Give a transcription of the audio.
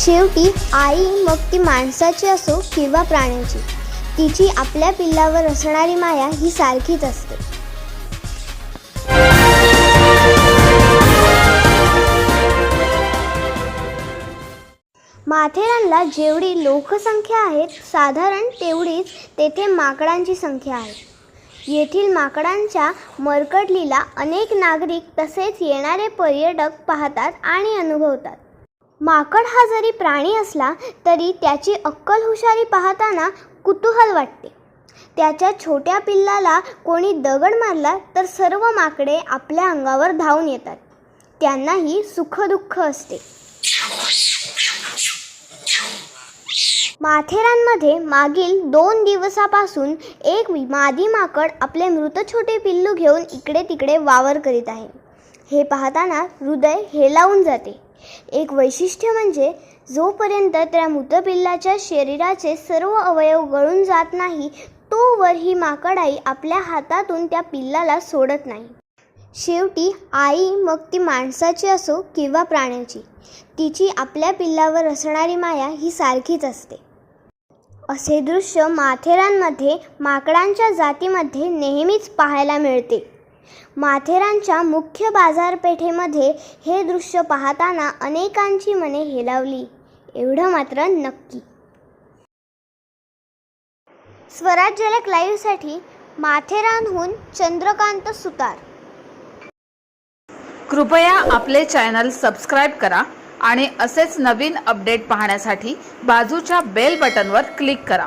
शेवटी आई मग ती माणसाची असो किंवा प्राण्याची. तिची आपल्या पिल्लावर असणारी माया ही सारखीच असते. माथेरानला जेवढी लोकसंख्या आहे साधारण तेवढीच तेथे माकडांची संख्या आहे. येथील माकडांच्या मरकडलीला अनेक नागरिक तसेच येणारे पर्यटक पाहतात आणि अनुभवतात. माकड हा जरी प्राणी असला तरी त्याची अक्कल हुशारी पाहताना कुतूहल वाटते. त्याच्या छोट्या पिल्लाला कोणी दगड मारला तर सर्व माकडे आपल्या अंगावर धावून येतात. त्यांनाही सुखदुःख असते. माथेरानमध्ये मागील दोन दिवसापासून एक मादी माकड आपले मृत छोटे पिल्लू घेऊन इकडे तिकडे वावर करीत आहे. हे पाहताना हृदय हेलावून जाते. एक वैशिष्ट्य म्हणजे जोपर्यंत त्या मृतपिल्लाच्या शरीराचे सर्व अवयव गळून जात नाही तोवर ही माकडाई आपल्या हातातून त्या पिल्लाला सोडत नाही. शेवटी आई मग ती माणसाची असो किंवा प्राण्याची तिची आपल्या पिल्लावर असणारी माया ही सारखीच असते. असे दृश्य माथेरानमध्ये माकडांच्या जातीमध्ये नेहमीच पाहायला मिळते. माथेरानच्या मुख्य बाजारपेठेमध्ये हे दृश्य पाहताना अनेकांची मने हेलावली. एवढं मात्र नक्की. स्वराज्यलक लाईव्हसाठी माथेरानहून चंद्रकांत सुतार. कृपया आपले चॅनल सबस्क्राईब करा आणि असेच नवीन अपडेट पाहण्यासाठी बाजूच्या बेल बटनवर क्लिक करा.